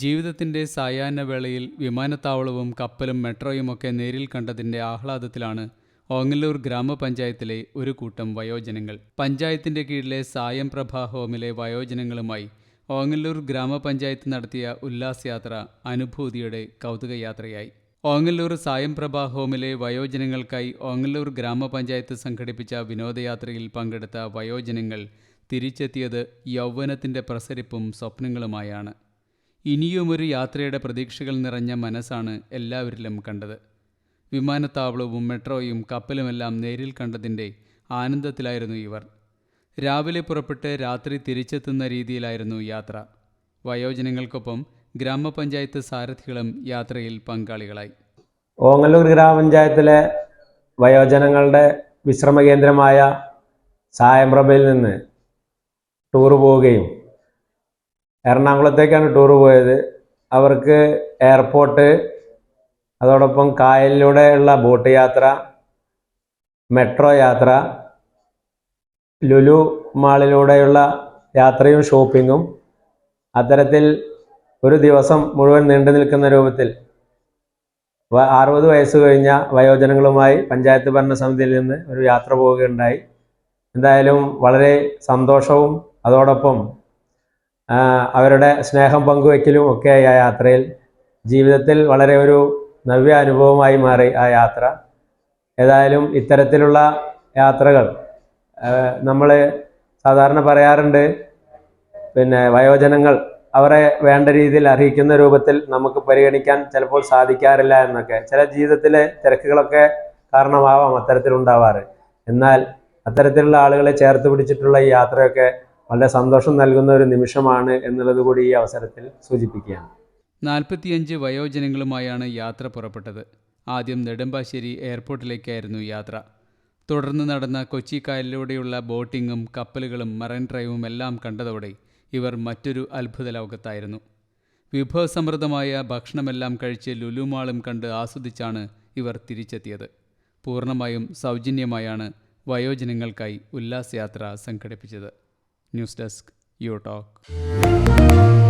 ജീവിതത്തിന്റെ സായാഹ്ന വേളയിൽ വിമാനത്താവളവും കപ്പലും മെട്രോയുമൊക്കെ നേരിൽ കണ്ടതിന്റെ ആഹ്ലാദത്തിലാണ് ഓങ്ങല്ലൂർ ഗ്രാമപഞ്ചായത്തിലെ ഒരു കൂട്ടം വയോജനങ്ങൾ. പഞ്ചായത്തിന്റെ കീഴിലെ സായം പ്രഭ ഹോമിലെ വയോജനങ്ങളുമായി ഓങ്ങല്ലൂർ ഗ്രാമപഞ്ചായത്ത് നടത്തിയ ഉല്ലാസയാത്ര അനുഭൂതിയുടെ കൗതുകയാത്രയായി. ഓങ്ങല്ലൂർ സായം പ്രഭ ഹോമിലെ വയോജനങ്ങൾക്കായി ഓങ്ങല്ലൂർ ഗ്രാമപഞ്ചായത്ത് സംഘടിപ്പിച്ച വിനോദയാത്രയിൽ പങ്കെടുത്ത വയോജനങ്ങൾ തിരിച്ചെത്തിയത് യൗവനത്തിന്റെ പ്രസരിപ്പും സ്വപ്നങ്ങളുമായാണ്. ഇനിയുമൊരു യാത്രയുടെ പ്രതീക്ഷകൾ നിറഞ്ഞ മനസ്സാണ് എല്ലാവരിലും കണ്ടത്. വിമാനത്താവളവും മെട്രോയും കപ്പലുമെല്ലാം നേരിൽ കണ്ടതിന്റെ ആനന്ദത്തിലായിരുന്നു ഇവർ. രാവിലെ പുറപ്പെട്ട് രാത്രി തിരിച്ചെത്തുന്ന രീതിയിലായിരുന്നു യാത്ര. വയോജനങ്ങൾക്കൊപ്പം ഗ്രാമപഞ്ചായത്ത് സാരഥികളും യാത്രയിൽ പങ്കാളികളായി. ഓങ്ങല്ലൂർ ഗ്രാമപഞ്ചായത്തിലെ വയോജനങ്ങളുടെ വിശ്രമ കേന്ദ്രമായ സായംപ്രഭയിൽ നിന്ന് ടൂർ പോവുകയും എറണാകുളത്തേക്കാണ് ടൂർ പോയത്. അവർക്ക് എയർപോർട്ട് അതോടൊപ്പം കായലിലൂടെയുള്ള ബോട്ട് യാത്ര മെട്രോ യാത്ര ലുലു മാളിലൂടെയുള്ള യാത്രയും ഷോപ്പിങ്ങും അത്തരത്തിൽ ഒരു ദിവസം മുഴുവൻ നീണ്ടു നിൽക്കുന്ന രൂപത്തിൽ അറുപത് വയസ്സ് കഴിഞ്ഞ വയോജനങ്ങളുമായി പഞ്ചായത്ത് ഭരണസമിതിയിൽ നിന്ന് ഒരു യാത്ര പോവുകയുണ്ടായി. എന്തായാലും വളരെ സന്തോഷവും അതോടൊപ്പം അവരുടെ സ്നേഹം പങ്കുവയ്ക്കലും ഒക്കെ ആ യാത്രയിൽ ജീവിതത്തിൽ വളരെ ഒരു നവ്യ അനുഭവമായി മാറി ആ യാത്ര. ഏതായാലും ഇത്തരത്തിലുള്ള യാത്രകൾ നമ്മൾ സാധാരണ പറയാറുണ്ട് പിന്നെ വയോജനങ്ങൾ അവരെ വേണ്ട രീതിയിൽ അറിയിക്കുന്ന രൂപത്തിൽ നമുക്ക് പരിഗണിക്കാൻ ചിലപ്പോൾ സാധിക്കാറില്ല എന്നൊക്കെ. ചില ജീവിതത്തിലെ തിരക്കുകളൊക്കെ കാരണമാവാം അത്തരത്തിലുണ്ടാവാറ്. എന്നാൽ അത്തരത്തിലുള്ള ആളുകളെ ചേർത്ത് പിടിച്ചിട്ടുള്ള ഈ യാത്രയൊക്കെ വളരെ സന്തോഷം നൽകുന്ന ഒരു നിമിഷമാണ് എന്നുള്ളത് കൂടി ഈ അവസരത്തിൽ സൂചിപ്പിക്കുകയാണ്. നാൽപ്പത്തിയഞ്ച് വയോജനങ്ങളുമായാണ് യാത്ര പുറപ്പെട്ടത്. ആദ്യം നെടുമ്പാശ്ശേരി എയർപോർട്ടിലേക്കായിരുന്നു യാത്ര. തുടർന്ന് നടന്ന കൊച്ചി കായലിലൂടെയുള്ള ബോട്ടിങ്ങും കപ്പലുകളും മറൈൻ ഡ്രൈവും എല്ലാം കണ്ടതോടെ ഇവർ മറ്റൊരു അത്ഭുത ലോകത്തായിരുന്നു. വിഭവസമൃദ്ധമായ ഭക്ഷണമെല്ലാം കഴിച്ച് ലുലുമാളും കണ്ട് ആസ്വദിച്ചാണ് ഇവർ തിരിച്ചെത്തിയത്. പൂർണമായും സൗജന്യമായാണ് വയോജനങ്ങൾക്കായി ഉല്ലാസയാത്ര സംഘടിപ്പിച്ചത്. News desk your talk